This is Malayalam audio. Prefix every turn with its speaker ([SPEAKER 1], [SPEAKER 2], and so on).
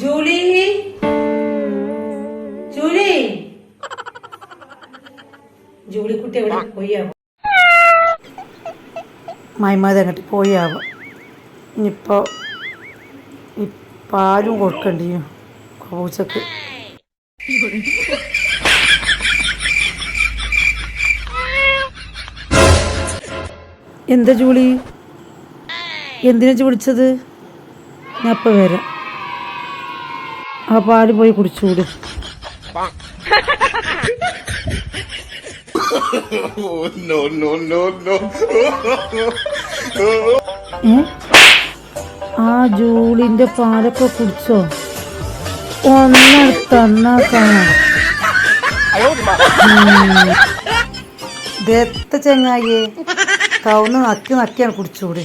[SPEAKER 1] ജൂലി? ജൂലി? ജൂലി കുട്ടി എവിടെ? പോയാവോ മൈമാതെ അങ്ങോട്ട് പോയാവോ? ഇനിയിപ്പോ ഈ പാലും കൊടുക്കണ്ടി പൂച്ചക്ക് എന്താ ജൂളി എന്തിനാ വിളിച്ചത്? ഞാൻ ഇപ്പം വരാം. ആ പാൽ പോയി. ഏ? ആ ജൂളിന്റെ പാലൊക്കെ കുടിച്ചോ? ഒന്ന തന്നാ കാണാം. ദത്ത ചെങ്ങായിയെ. കവുന്ന് നക്കി നക്കിയാണ് കുടിച്ചൂടെ